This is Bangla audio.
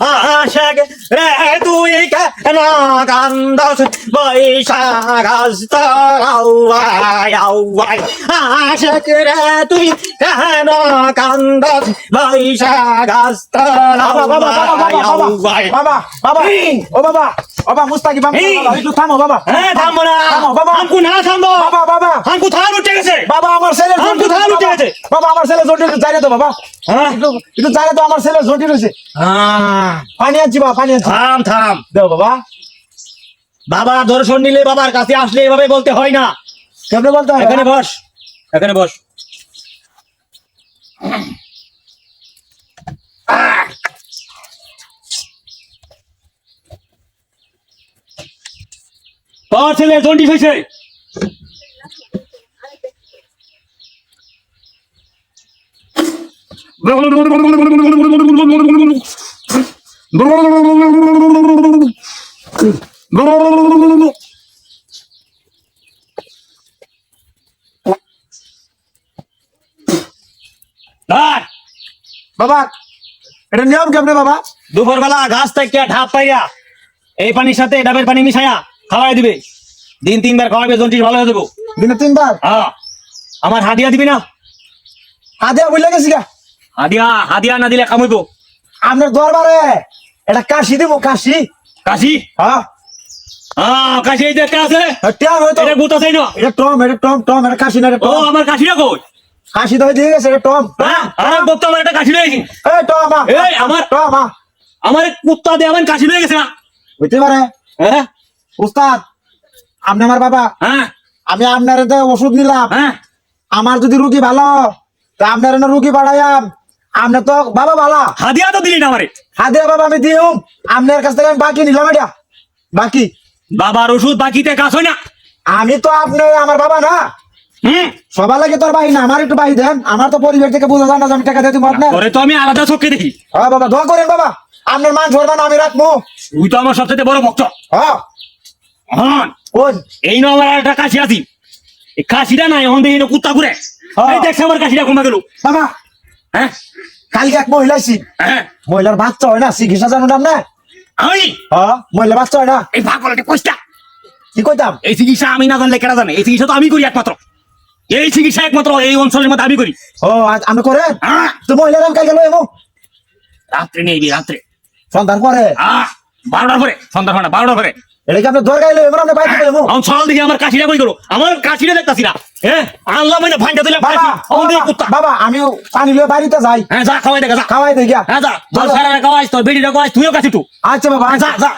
আশাক রে তুই কেন কান্দস বৈশাখ আউয়াই আশাক রে তুই কেন কান্দস বৈশাখ বাবা বাবা বাবা বাবা আউয়াই বাবা বাবা ও বাবা বাবা মুস্তাকি বাবা এই। বাবা, একটু থামো বাবা। হ্যাঁ থামবো না। থামো, বাবা। হামকু না থামবো। বাবা বাবা। হামকু থাম উঠে গেছে। বাবা আমার ছেলে গেছে? বাবা আমার তো বাবা। হ্যাঁ? একটু জানে তো আমার ছেলে জন্ডিস রয়েছে। হ্যাঁ। পানি আনছি বাবা পানি আনছি। থাম থাম। দেও বাবা। বাবা দর্শন নিলে বাবার কাছে আসলে এভাবে বলতে হয় না। কেমনে বলতে হয়? এখানে বস এখানে বস। তোর ছেলে জন্ডিস হয়েছে। বাবা এটা নিয়ম কেমনে বাবা? দুপুরবেলা ঘাস থেকে ঢাপ পাইয়া এই পানির সাথে ডাবের পানি মিশাইয়া খাওয়াই দিবে। দিন তিনবার খাওয়াবে জন্টিস ভালো হয়ে দেবো দিনে তিনবার? হ্যাঁ। আমার হাদিয়া দিবি না। আদিয়া বুঝলে গেছি গা। হাদিয়া হাদিয়া না দিলে কামইব। আপনার দরবারে এটা কাশি দিব কাশি। কাশি? হ্যাঁ। হ্যাঁ কাশি এই যে একটা আছে? টিয়া হয়তো এটা গুতা চাই না? এটা টম এটা টম টম এটা কাশি না এটা ও আমার কাশিটা কই? কাশি তো দিয়ে গেছে এটা টম। হ্যাঁ আমার বক্তা আমার একটা কাশি রয়েছে। এই টম এই, আমার- টম আ। আমার কুত্তা দিয়ে আমার কাশি রয়ে গেছে না? হইতে পারে? হ্যাঁ। উস্তাদ আপনি আমার বাবা। হ্যাঁ। আমি আপনার ওষুধ নিলাম। হ্যাঁ। আমার যদি রুগী ভালো তা আপনার রুগী বাড়াইয়াম। আপনি তো বাবা ভালা হাদিয়া তো দিলি না আমারে। হাদিয়া বাবা আমি দিউম আপনার কাছ থেকে আমি বাকি নিলাম এটা। বাকি? বাবার ওষুধ বাকিতে কাজ হয় না। আমি তো আপনি আমার বাবা না। সবার লাগে তোর বাহি না আমার একটু বাহি দেন। আমার তো পরিবার থেকে বোঝা যায় না আমি টাকা দিয়ে দিব আপনার। তো আমি আলাদা চোখে দেখি। হ্যাঁ বাবা দোয়া করেন বাবা। আপনার মান ঝরবেন আমি রাখব। তুই তো আমার সবচেয়ে বড় ভক্ত। হ্যাঁ হ্যাঁ কোন? এই নো আমার একটা কাশি আছি। এই কাশিটা নাই এখন দেখি না কুত্তা ঘুরে। দেখছে আমার কাশিটা কমে গেল বাবা হ্যাঁ? কালকে এক মহিলা আছি হ্যাঁ? মহিলার বাচ্চা হয় না চিকিৎসা জানো না? আমি? হ্যাঁ মহিলা বাচ্চা হয় না। এই ভাগলটা কইটা কি কইতাম? এই চিকিৎসা আমি না জানলে কেনা জানে? এই চিকিৎসা তো আমি করি একমাত্র। এই চিকিৎসা একমাত্র এই অঞ্চলের মধ্যে আমি করি। ও আমি করে? হ্যাঁ। তো মহিলার আমি কালকে লই রাত্রে নেই রাত্রে। সন্ধান করে বারোটার পরে। সন্ধ্যা সন্ধ্যা বারোটার পরে। এটা কি আপনি দরকার লই এমন আপনি বাইরে লইমু এখন সকাল দেখি আমার কাশিটা কই গেল? আমার কাশিটা দেখতাছি না হ্যাঁ? আনলাম ভাঙটা দিলাম বাবা কাশি। এখন দেখি কুত্তা। বাবা আমি পানি লয়ে বাড়িতে যাই। হ্যাঁ যা খাওয়াই দেখা যা। খাওয়াই দেখিয়া হ্যাঁ যা। তোর সারা খাওয়াইস তোর বেডিটা খাওয়াইস তুইও কাশি আচ্ছা বাবা যা যা।